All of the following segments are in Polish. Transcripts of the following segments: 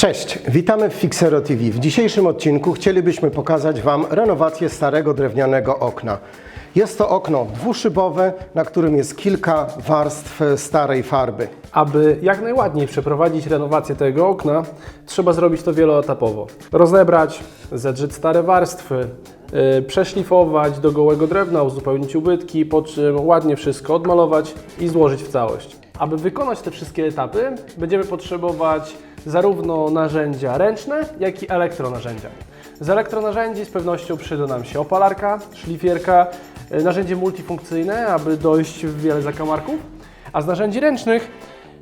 Cześć, witamy w Fixero TV. W dzisiejszym odcinku chcielibyśmy pokazać Wam renowację starego drewnianego okna. Jest to okno dwuszybowe, na którym jest kilka warstw starej farby. Aby jak najładniej przeprowadzić renowację tego okna, trzeba zrobić to wieloetapowo. Rozebrać, zedrzeć stare warstwy, yy, przeszlifować do gołego drewna, uzupełnić ubytki, po czym ładnie wszystko odmalować i złożyć w całość. Aby wykonać te wszystkie etapy, będziemy potrzebować zarówno narzędzia ręczne, jak i elektronarzędzia. Z elektronarzędzi z pewnością przyda nam się opalarka, szlifierka, yy, narzędzie multifunkcyjne, aby dojść w wiele zakamarków, a z narzędzi ręcznych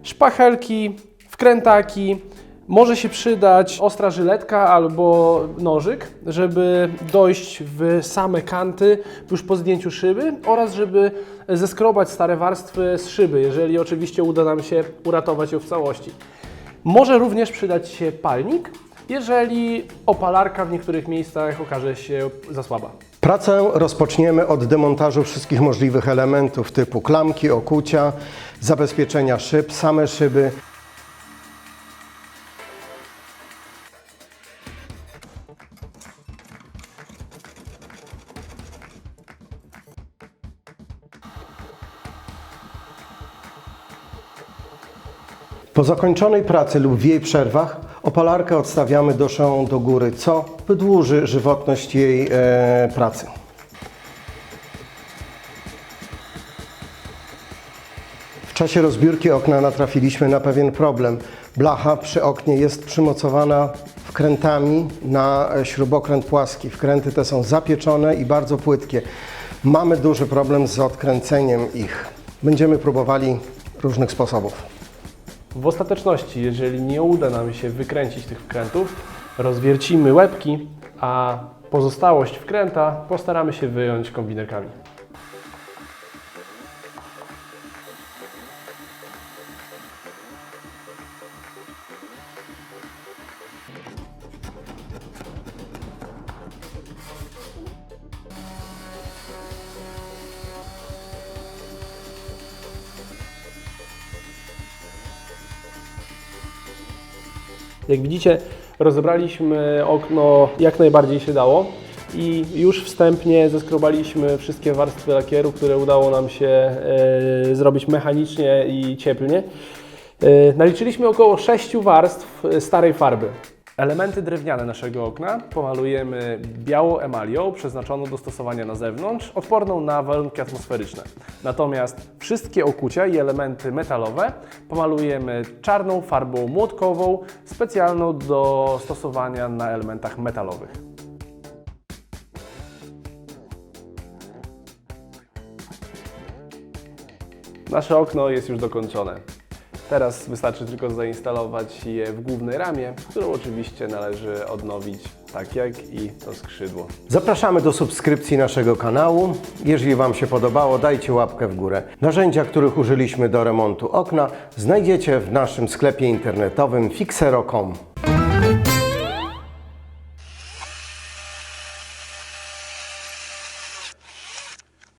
szpachelki, wkrętaki, może się przydać ostra żyletka albo nożyk, żeby dojść w same kanty już po zdjęciu szyby oraz żeby zeskrobać stare warstwy z szyby, jeżeli oczywiście uda nam się uratować ją w całości. Może również przydać się palnik, jeżeli opalarka w niektórych miejscach okaże się za słaba. Pracę rozpoczniemy od demontażu wszystkich możliwych elementów typu klamki, okucia, zabezpieczenia szyb, same szyby. Po zakończonej pracy lub w jej przerwach opalarkę odstawiamy doszą do góry, co wydłuży żywotność jej e, pracy. W czasie rozbiórki okna natrafiliśmy na pewien problem. Blacha przy oknie jest przymocowana wkrętami na śrubokręt płaski. Wkręty te są zapieczone i bardzo płytkie. Mamy duży problem z odkręceniem ich. Będziemy próbowali różnych sposobów. W ostateczności, jeżeli nie uda nam się wykręcić tych wkrętów, rozwiercimy łebki, a pozostałość wkręta postaramy się wyjąć kombinerkami. Jak widzicie, rozebraliśmy okno jak najbardziej się dało i już wstępnie zeskrobaliśmy wszystkie warstwy lakieru, które udało nam się e, zrobić mechanicznie i cieplnie. E, naliczyliśmy około 6 warstw e, starej farby. Elementy drewniane naszego okna pomalujemy białą emalią przeznaczoną do stosowania na zewnątrz, odporną na warunki atmosferyczne. Natomiast wszystkie okucia i elementy metalowe pomalujemy czarną farbą młotkową, specjalną do stosowania na elementach metalowych. Nasze okno jest już dokończone. Teraz wystarczy tylko zainstalować je w głównej ramie, którą oczywiście należy odnowić tak jak i to skrzydło. Zapraszamy do subskrypcji naszego kanału. Jeżeli Wam się podobało, dajcie łapkę w górę. Narzędzia, których użyliśmy do remontu okna, znajdziecie w naszym sklepie internetowym fixero.com.